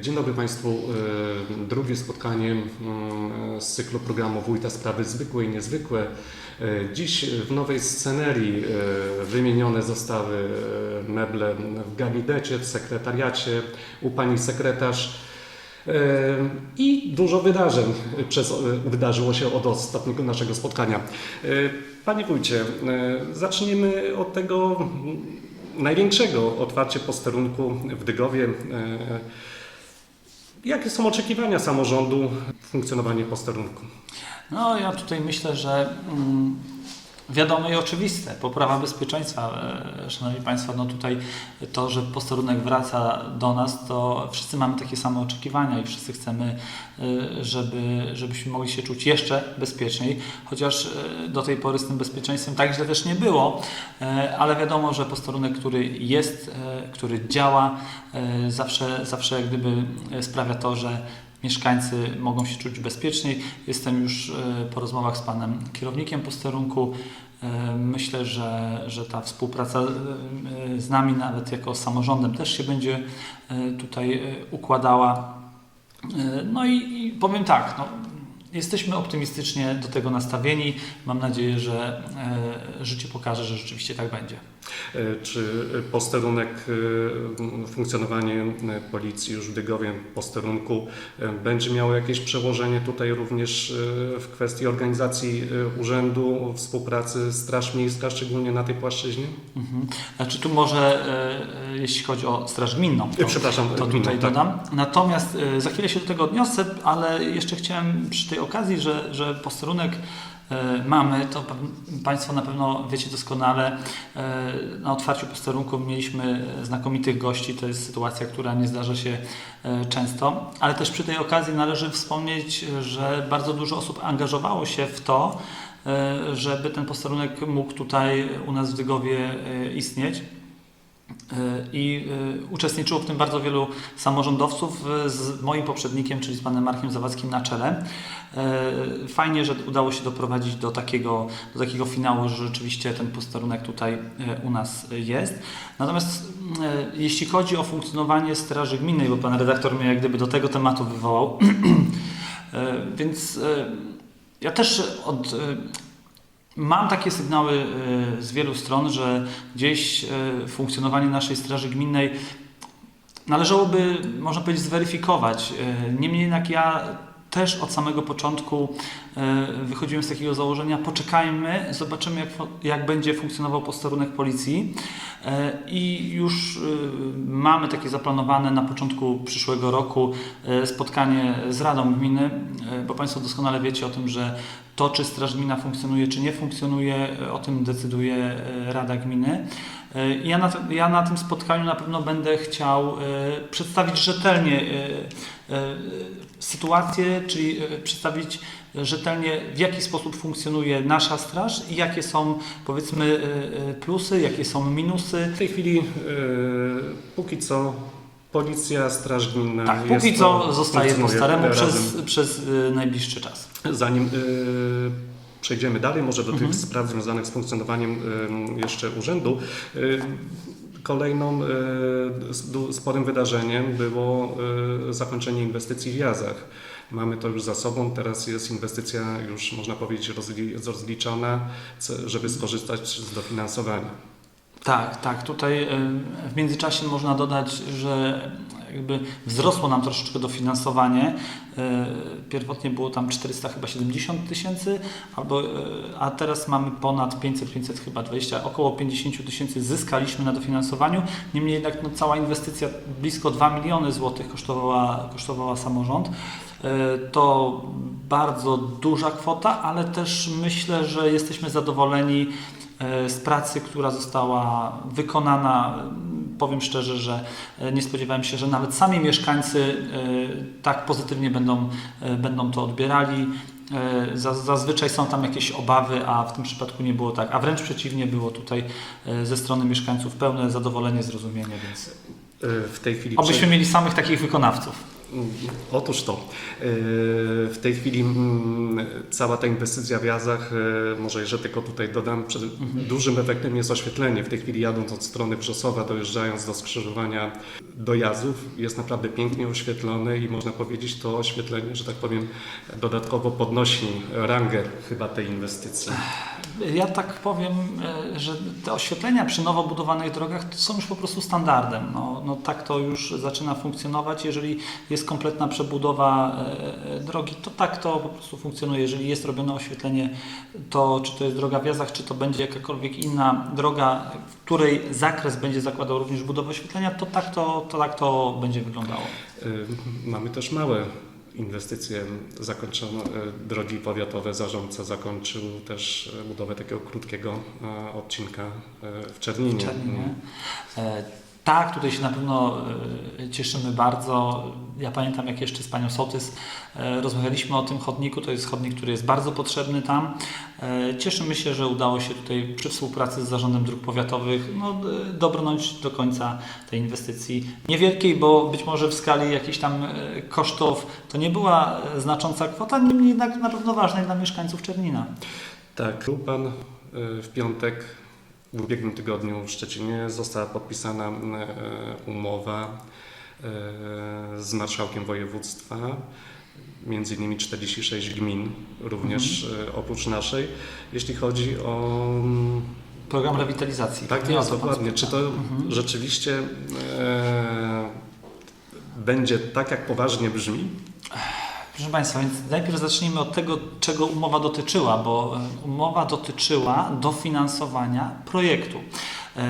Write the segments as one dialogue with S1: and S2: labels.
S1: Dzień dobry Państwu. E, Drugie spotkanie mm, z cyklu programu Wójta Sprawy Zwykłe i Niezwykłe. E, Dziś w nowej scenerii e, wymienione zostały e, meble w gabinecie, w sekretariacie, u Pani Sekretarz. E, I dużo wydarzeń przez, e, wydarzyło się od ostatniego naszego spotkania. E, Panie Wójcie, e, zacznijmy od tego mm, największego otwarcie posterunku w Dygowie. Jakie są oczekiwania samorządu w funkcjonowaniu posterunku?
S2: No ja tutaj myślę, że mm, wiadome i oczywiste, poprawa bezpieczeństwa. E, Szanowni Państwo, no tutaj to, że posterunek wraca do nas, to wszyscy mamy takie same oczekiwania i wszyscy chcemy, e, żeby, żebyśmy mogli się czuć jeszcze bezpieczniej, chociaż e, do tej pory z tym bezpieczeństwem tak źle też nie było, ale wiadomo, że posterunek, który jest, który działa, zawsze, zawsze jak gdyby sprawia to, że mieszkańcy mogą się czuć bezpieczniej. Jestem już e, po rozmowach z panem kierownikiem posterunku. E, Myślę, że, że ta współpraca e, z nami, nawet jako samorządem, też się będzie tutaj układała. No i, i powiem tak, no, jesteśmy optymistycznie do tego nastawieni. Mam nadzieję, że życie pokaże, że rzeczywiście tak będzie.
S1: E, Czy posterunek, e, funkcjonowanie e, policji już w Dygowie, posterunku będzie miało jakieś przełożenie tutaj również w kwestii organizacji urzędu, współpracy Straż Miejska, szczególnie na tej płaszczyźnie?
S2: Mhm. Znaczy tu może, jeśli chodzi o Straż Gminną,
S1: E, Przepraszam,
S2: to tutaj
S1: tak.
S2: dodam. Natomiast za chwilę się do tego odniosę, ale jeszcze chciałem przy tej okazji, że, że posterunek mamy, to pa- Państwo na pewno wiecie doskonale, e, na otwarciu posterunku mieliśmy znakomitych gości, to jest sytuacja, która nie zdarza się e, często, ale też przy tej okazji należy wspomnieć, że bardzo dużo osób angażowało się w to, e, żeby ten posterunek mógł tutaj u nas w Dygowie e, istnieć. I y, uczestniczyło w tym bardzo wielu samorządowców y, z moim poprzednikiem, czyli z panem Markiem Zawadzkim na czele. Fajnie, że udało się doprowadzić do takiego, do takiego finału, że rzeczywiście ten posterunek tutaj u nas jest. Natomiast jeśli chodzi o funkcjonowanie Straży Gminnej, bo pan redaktor mnie jak gdyby do tego tematu wywołał, więc ja też od, Mam takie sygnały y, z wielu stron, że gdzieś y, funkcjonowanie naszej Straży Gminnej należałoby, można powiedzieć, zweryfikować. Y, Niemniej jednak ja też od samego początku y, wychodziłem z takiego założenia, poczekajmy, zobaczymy jak, jak będzie funkcjonował posterunek policji Y, i już y, mamy takie zaplanowane na początku przyszłego roku spotkanie z Radą Gminy, bo Państwo doskonale wiecie o tym, że to, czy Straż Gmina funkcjonuje, czy nie funkcjonuje, o tym decyduje Rada Gminy. Ja na, ja na tym spotkaniu na pewno będę chciał przedstawić rzetelnie sytuację, czyli y, przedstawić rzetelnie, w jaki sposób funkcjonuje nasza straż i jakie są, powiedzmy, y, plusy, jakie są minusy.
S1: W tej chwili, e, póki co, policja, Straż Gminna
S2: Tak, póki co zostaje po staremu przez, przez najbliższy czas.
S1: Zanim e, przejdziemy dalej, może do
S2: Mhm.
S1: tych spraw związanych z funkcjonowaniem e, jeszcze urzędu. e, Kolejną e, sporym wydarzeniem było e, zakończenie inwestycji w Jazach. Mamy to już za sobą, teraz jest inwestycja już można powiedzieć rozli- rozliczona, żeby skorzystać z dofinansowania.
S2: Tak, tak. Tutaj y, w międzyczasie można dodać, że jakby wzrosło nam troszeczkę dofinansowanie. Y, Pierwotnie było tam 400 chyba 70 tysięcy, albo, y, a teraz mamy ponad 500, 500 chyba 20, około 50 tysięcy zyskaliśmy na dofinansowaniu. Niemniej jednak no, cała inwestycja blisko 2 miliony złotych kosztowała, kosztowała samorząd. Y, To bardzo duża kwota, ale też myślę, że jesteśmy zadowoleni e, z pracy, która została wykonana. Powiem szczerze, że e, nie spodziewałem się, że nawet sami mieszkańcy e, tak pozytywnie będą, e, będą to odbierali. Za- Zazwyczaj są tam jakieś obawy, a w tym przypadku nie było tak. A wręcz przeciwnie, było tutaj ze strony mieszkańców pełne zadowolenie, zrozumienie, więc
S1: W tej chwili
S2: obyśmy mieli samych takich wykonawców.
S1: Otóż to. e, W tej chwili mm, cała ta inwestycja w Jazach, e, może jeszcze tylko tutaj dodam, przed dużym efektem jest oświetlenie. W tej chwili jadąc od strony Brzosowa, dojeżdżając do skrzyżowania do Jazów, jest naprawdę pięknie oświetlone i można powiedzieć to oświetlenie, że tak powiem, dodatkowo podnosi rangę chyba tej inwestycji.
S2: Ja tak powiem, e, że te oświetlenia przy nowo budowanych drogach to są już po prostu standardem. No, no tak to już zaczyna funkcjonować. Jeżeli jest kompletna przebudowa e, e, drogi, to tak to po prostu funkcjonuje. Jeżeli jest robione oświetlenie, to czy to jest droga w Jazach, czy to będzie jakakolwiek inna droga, w której zakres będzie zakładał również budowę oświetlenia, to tak to, to, tak to będzie wyglądało.
S1: Y, Mamy też małe inwestycje zakończone. y, Drogi powiatowe zarządca zakończył też budowę takiego krótkiego odcinka w Czerninie.
S2: Czerninie. Tak, tutaj się na pewno e, cieszymy bardzo. Ja pamiętam, jak jeszcze z panią Sołtys e, rozmawialiśmy o tym chodniku. To jest chodnik, który jest bardzo potrzebny tam. E, Cieszymy się, że udało się tutaj przy współpracy z Zarządem Dróg Powiatowych no, dobrnąć do końca tej inwestycji. Niewielkiej, bo być może w skali jakichś tam kosztów to nie była znacząca kwota, niemniej jednak na pewno dla mieszkańców Czernina.
S1: Tak, był pan w piątek, w ubiegłym tygodniu w Szczecinie została podpisana y, umowa y, z marszałkiem województwa. Między innymi 46 gmin, również y, oprócz naszej. Jeśli chodzi o mm,
S2: Program rewitalizacji.
S1: Tak
S2: Nie o
S1: jest,
S2: to pan
S1: dokładnie. Czy to
S2: Mhm.
S1: rzeczywiście e, będzie tak, jak poważnie brzmi?
S2: Proszę Państwa, więc najpierw zacznijmy od tego, czego umowa dotyczyła, bo e, umowa dotyczyła dofinansowania projektu. E, e,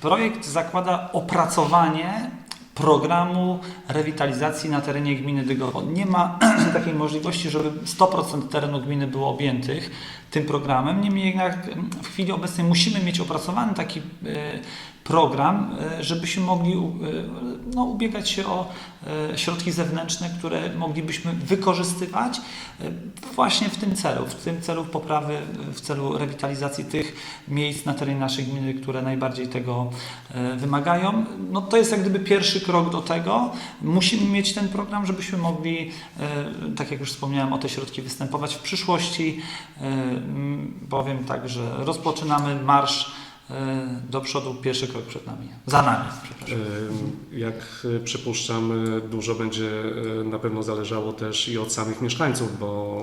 S2: Projekt zakłada opracowanie programu rewitalizacji na terenie gminy Dygowo. Nie ma takiej możliwości, żeby 100% terenu gminy było objętych tym programem. Niemniej jednak w chwili obecnej musimy mieć opracowany taki e, program, e, żebyśmy mogli e, no, ubiegać się o środki zewnętrzne, które moglibyśmy wykorzystywać właśnie w tym celu, w tym celu poprawy, w celu rewitalizacji tych miejsc na terenie naszej gminy, które najbardziej tego wymagają. No, to jest jak gdyby pierwszy krok do tego. Musimy mieć ten program, żebyśmy mogli, tak jak już wspomniałem, o te środki występować w przyszłości. E, m, Powiem tak, że rozpoczynamy marsz e, do przodu, pierwszy krok przed nami. Za nami, przepraszam.
S1: E, Jak e, przypuszczam, dużo będzie na pewno zależało też i od samych mieszkańców, bo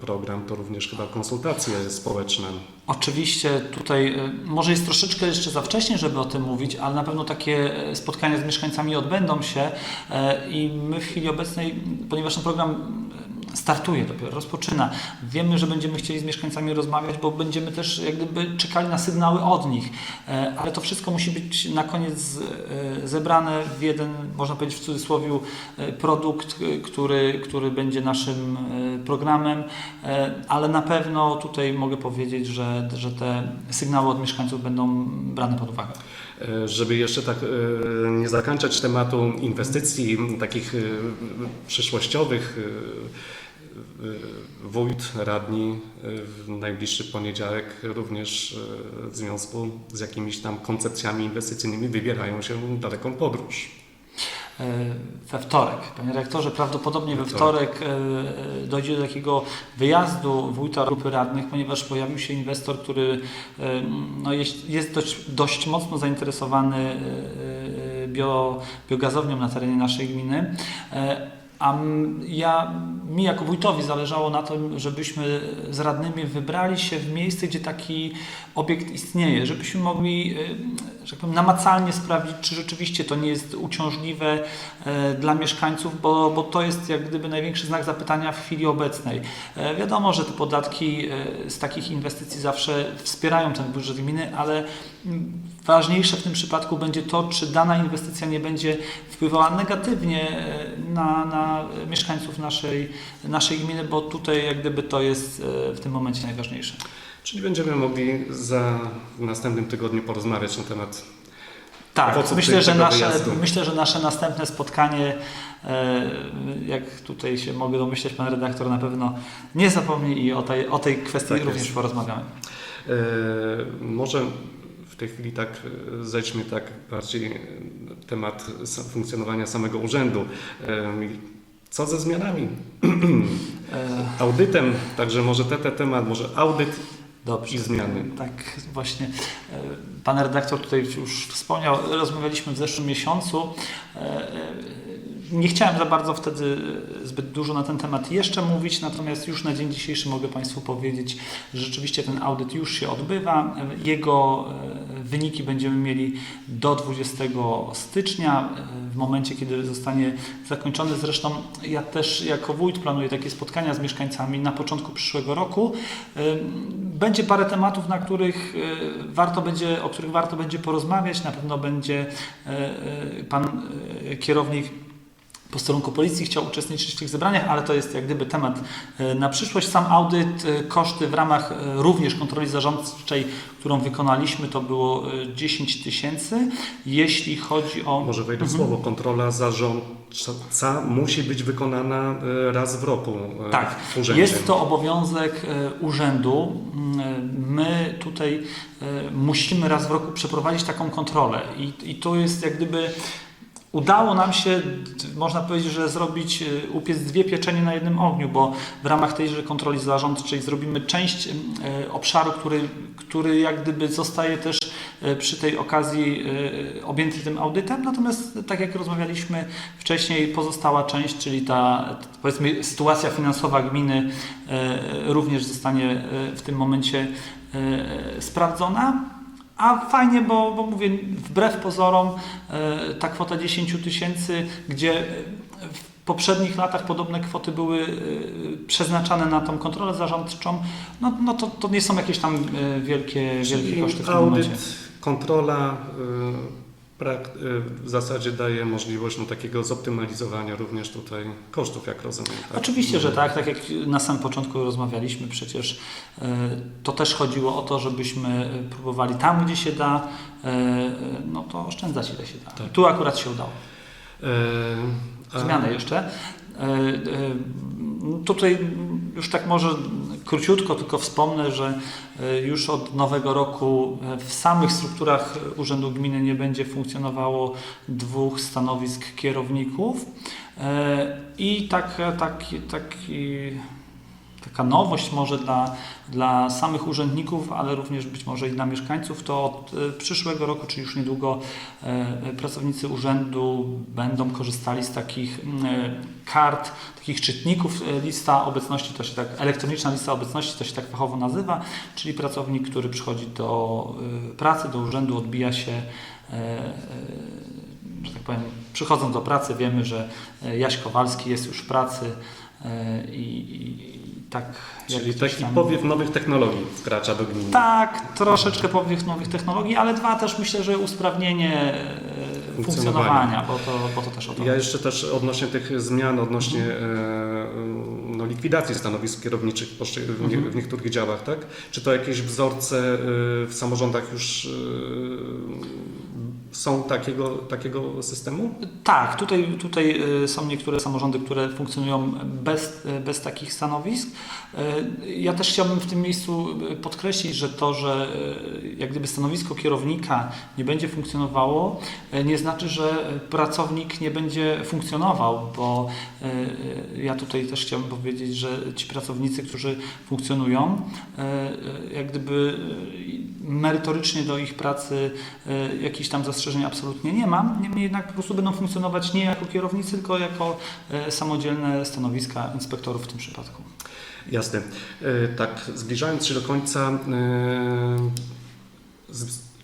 S1: program to również chyba konsultacje społeczne.
S2: Oczywiście tutaj może jest troszeczkę jeszcze za wcześnie, żeby o tym mówić, ale na pewno takie spotkania z mieszkańcami odbędą się i my w chwili obecnej, ponieważ ten program startuje dopiero, rozpoczyna, wiemy, że będziemy chcieli z mieszkańcami rozmawiać, bo będziemy też jak gdyby czekali na sygnały od nich, E, ale to wszystko musi być na koniec e, zebrane w jeden, można powiedzieć w cudzysłowie, e, produkt, który, który będzie naszym programem, ale na pewno tutaj mogę powiedzieć, że, że te sygnały od mieszkańców będą brane pod uwagę.
S1: E, Żeby jeszcze tak e, nie zakończać tematu inwestycji takich e, przyszłościowych, wójt, radni w najbliższy poniedziałek również w związku z jakimiś tam koncepcjami inwestycyjnymi wybierają się w daleką podróż.
S2: E, We wtorek, panie rektorze, prawdopodobnie we wtorek e, e, dojdzie do takiego wyjazdu wójta grupy radnych, ponieważ pojawił się inwestor, który no jest, jest dość, dość mocno zainteresowany bio, biogazownią na terenie naszej gminy. A ja, mi jako wójtowi zależało na tym, żebyśmy z radnymi wybrali się w miejsce, gdzie taki obiekt istnieje, żebyśmy mogli, e, że tak powiem, namacalnie sprawdzić, czy rzeczywiście to nie jest uciążliwe e, dla mieszkańców, bo, bo to jest jak gdyby największy znak zapytania w chwili obecnej. E, Wiadomo, że te podatki z takich inwestycji zawsze wspierają ten budżet gminy, ale ważniejsze w tym przypadku będzie to, czy dana inwestycja nie będzie wpływała negatywnie e, na, na mieszkańców naszej, naszej gminy, bo tutaj jak gdyby to jest e, w tym momencie najważniejsze.
S1: Czyli będziemy mogli za w następnym tygodniu porozmawiać na temat
S2: Tak,
S1: Owoców
S2: myślę że, nasze,
S1: wyjazdu.
S2: myślę, że nasze następne spotkanie, e, jak tutaj się mogę domyśleć, pan redaktor na pewno nie zapomni i o tej, o tej kwestii
S1: Tak
S2: również
S1: jest.
S2: porozmawiamy.
S1: E, Może tej chwili tak e, zejdźmy tak bardziej e, temat funkcjonowania samego urzędu. Co ze zmianami?
S2: E,
S1: Audytem, także może te, te temat, może audyt
S2: Dobrze.
S1: i zmiany.
S2: Tak, właśnie. Pan redaktor tutaj już wspomniał, rozmawialiśmy w zeszłym miesiącu. Nie chciałem za bardzo wtedy e, zbyt dużo na ten temat jeszcze mówić, natomiast już na dzień dzisiejszy mogę Państwu powiedzieć, że rzeczywiście ten audyt już się odbywa. Jego e, wyniki będziemy mieli do 20 stycznia, e, w momencie, kiedy zostanie zakończony. Zresztą ja też jako wójt planuję takie spotkania z mieszkańcami na początku przyszłego roku. Będzie parę tematów, na których warto będzie, o których warto będzie porozmawiać. Na pewno będzie pan kierownik posterunku policji chciał uczestniczyć w tych zebraniach, ale to jest jak gdyby temat y, na przyszłość. Sam audyt, y, koszty w ramach y, również kontroli zarządczej, którą wykonaliśmy, to było y, 10 tysięcy. Jeśli chodzi o...
S1: Może wejdę w
S2: Mhm.
S1: słowo. Kontrola zarządca musi być wykonana e, raz w roku e,
S2: Tak,
S1: w.
S2: Jest to obowiązek e, urzędu. Mm, My tutaj e, musimy raz w roku przeprowadzić taką kontrolę i, i to jest jak gdyby udało nam się, można powiedzieć, że zrobić, e, upiec dwie pieczenie na jednym ogniu, bo w ramach tejże kontroli zarządczej zrobimy część e, obszaru, który, który jak gdyby zostaje też przy tej okazji objęty tym audytem, natomiast tak jak rozmawialiśmy wcześniej, pozostała część, czyli ta powiedzmy sytuacja finansowa gminy również zostanie w tym momencie sprawdzona. A fajnie, bo, bo mówię, wbrew pozorom e, ta kwota 10 tysięcy, gdzie e, w poprzednich latach podobne kwoty były e, przeznaczane na tą kontrolę zarządczą, no, no to, to nie są jakieś tam wielkie, wielkie koszty w tym
S1: audyt,
S2: momencie.
S1: kontrola y, w zasadzie daje możliwość no, takiego zoptymalizowania również tutaj kosztów, jak rozumiem. Tak?
S2: Oczywiście, że tak. Tak jak na samym początku rozmawialiśmy, przecież e, to też chodziło o to, żebyśmy e, próbowali tam, gdzie się da, no to oszczędzać ile się da.
S1: Tak.
S2: Tu akurat się udało.
S1: E,
S2: Zmiany jeszcze. Tutaj już tak może króciutko tylko wspomnę, że e, już od nowego roku e, w samych strukturach Urzędu Gminy nie będzie funkcjonowało dwóch stanowisk kierowników. E, i tak, taki, taki, taka nowość może dla, dla samych urzędników, ale również być może i dla mieszkańców, to od e, przyszłego roku, czy już niedługo e, pracownicy urzędu będą korzystali z takich mm, kart, takich czytników. Lista obecności to się tak, elektroniczna lista obecności to się tak fachowo nazywa, czyli pracownik, który przychodzi do pracy, do urzędu, odbija się że tak powiem, przychodzą do pracy, wiemy, że Jaś Kowalski jest już w pracy i, i tak
S1: Czyli taki
S2: tam-
S1: powiew nowych technologii wkracza do gminy.
S2: tak, troszeczkę powiew nowych technologii, ale dwa też myślę, że usprawnienie e,
S1: Funkcjonowania.
S2: funkcjonowania, bo to, bo to też o to
S1: Ja jeszcze też odnośnie tych zmian, odnośnie e, no, likwidacji stanowisk kierowniczych w, nie,
S2: Mhm.
S1: w niektórych działach, tak? Czy to jakieś wzorce e, w samorządach już są takiego, takiego systemu?
S2: Tak, tutaj, tutaj y, są niektóre samorządy, które funkcjonują bez, y, bez takich stanowisk. Y, Ja też chciałbym w tym miejscu podkreślić, że to, że jak gdyby stanowisko kierownika nie będzie funkcjonowało, nie znaczy, że pracownik nie będzie funkcjonował, bo ja tutaj też chciałbym powiedzieć, że ci pracownicy, którzy funkcjonują, jak gdyby merytorycznie do ich pracy jakichś tam zastrzeżeń absolutnie nie mam. Niemniej jednak po prostu będą funkcjonować nie jako kierownicy, tylko jako y, samodzielne stanowiska inspektorów w tym przypadku.
S1: Jasne. E, Tak, zbliżając się do końca, e,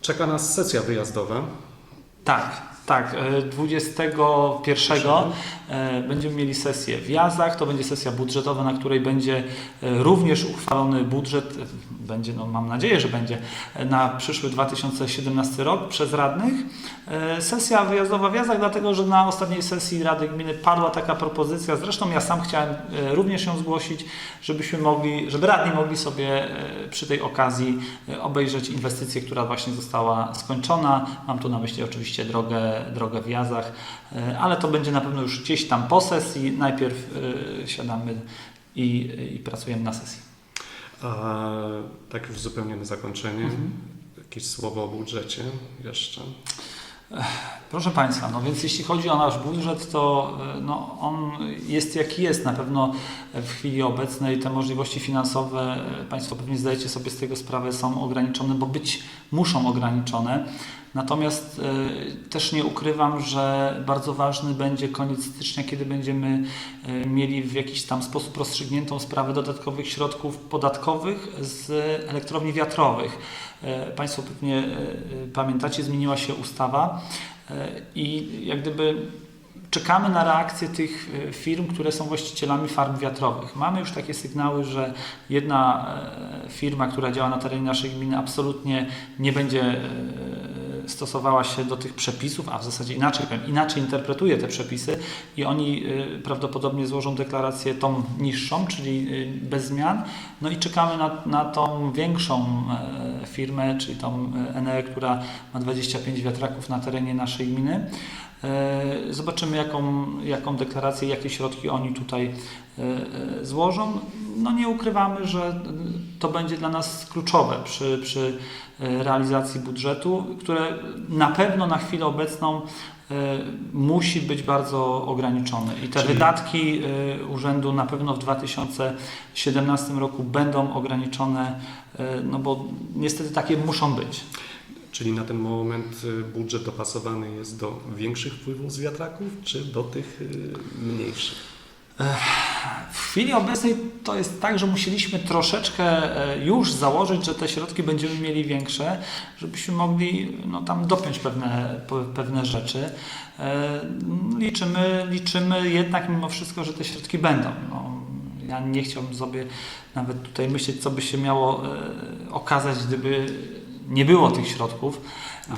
S1: czeka nas sesja wyjazdowa.
S2: Tak, tak. e, 21 e, będziemy mieli sesję w Jazdach. To będzie sesja budżetowa, na której będzie e, również uchwalony budżet. e, Będzie, no mam nadzieję, że będzie e, na przyszły 2017 rok przez radnych. E, Sesja wyjazdowa w Jazdach, dlatego że na ostatniej sesji Rady Gminy padła taka propozycja. Zresztą ja sam chciałem e, również ją zgłosić, żebyśmy mogli, żeby radni mogli sobie e, przy tej okazji e, obejrzeć inwestycję, która właśnie została skończona. Mam tu na myśli oczywiście drogę, drogę w Jazach, e, ale to będzie na pewno już gdzieś tam po sesji. Najpierw e, siadamy i, i pracujemy na sesji.
S1: A tak już zupełnie na zakończenie.
S2: Mhm.
S1: Jakieś słowo o budżecie jeszcze?
S2: Proszę Państwa, no więc jeśli chodzi o nasz budżet, to e, no, on jest jaki jest. Na pewno w chwili obecnej te możliwości finansowe, e, Państwo pewnie zdajecie sobie z tego sprawę, są ograniczone, bo być muszą ograniczone. Natomiast e, też nie ukrywam, że bardzo ważny będzie koniec stycznia, kiedy będziemy e, mieli w jakiś tam sposób rozstrzygniętą sprawę dodatkowych środków podatkowych z elektrowni wiatrowych. E, Państwo pewnie pamiętacie, zmieniła się ustawa i jak gdyby czekamy na reakcję tych firm, które są właścicielami farm wiatrowych. Mamy już takie sygnały, że jedna firma, która działa na terenie naszej gminy, absolutnie nie będzie stosowała się do tych przepisów, a w zasadzie inaczej powiem, inaczej interpretuje te przepisy i oni e, prawdopodobnie złożą deklarację tą niższą, czyli e, bez zmian. No i czekamy na, na tą większą e, firmę, czyli tą e, Enea, która ma 25 wiatraków na terenie naszej gminy. E, Zobaczymy, jaką, jaką deklarację, jakie środki oni tutaj e, e, złożą. No nie ukrywamy, że to będzie dla nas kluczowe przy, przy realizacji budżetu, które na pewno na chwilę obecną musi być bardzo ograniczone. I te
S1: Czyli-
S2: wydatki urzędu na pewno w 2017 roku będą ograniczone, no bo niestety takie muszą być.
S1: Czyli na ten moment y, budżet dopasowany jest do większych wpływów z wiatraków, czy do tych y, mniejszych?
S2: W chwili obecnej to jest tak, że musieliśmy troszeczkę e, już założyć, że te środki będziemy mieli większe, żebyśmy mogli no, tam dopiąć pewne, pe- pewne rzeczy. E, Liczymy, liczymy jednak mimo wszystko, że te środki będą. No, ja nie chciałbym sobie nawet tutaj myśleć, co by się miało e, okazać, gdyby nie było tych środków.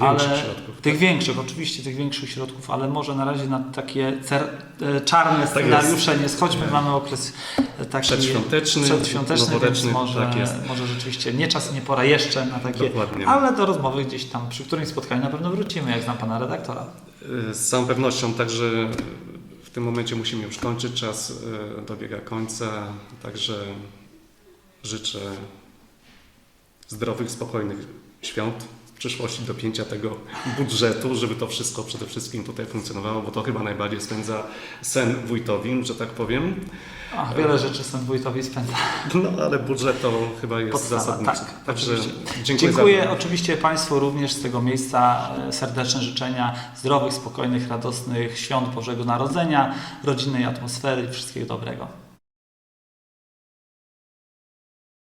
S1: Większych
S2: ale
S1: środków,
S2: Tych
S1: tak?
S2: większych, oczywiście tych większych środków, ale może na razie na takie cer, e, czarne
S1: Tak
S2: scenariusze nie schodźmy. Mamy okres e, taki
S1: Przedświąteczny,
S2: przedświąteczny więc może,
S1: tak jest.
S2: może rzeczywiście nie czas i nie pora jeszcze na takie,
S1: Dokładnie.
S2: ale do rozmowy gdzieś tam przy którymś spotkaniu na pewno wrócimy, jak znam pana redaktora.
S1: Y, Z całą pewnością także w tym momencie musimy już kończyć, czas y, dobiega końca, także życzę zdrowych, spokojnych świąt w przyszłości, dopięcia tego budżetu, żeby to wszystko przede wszystkim tutaj funkcjonowało, bo to chyba najbardziej spędza sen wójtowi, że tak powiem.
S2: Ach, wiele rzeczy są wójtowi spędza.
S1: No ale budżet to chyba jest
S2: Podstawa,
S1: zasadniczy.
S2: tak,
S1: Także
S2: oczywiście.
S1: dziękuję,
S2: Dziękuję
S1: za
S2: oczywiście Państwu również z tego miejsca. e, Serdeczne życzenia zdrowych, spokojnych, radosnych świąt Bożego Narodzenia, rodzinnej atmosfery i wszystkiego dobrego.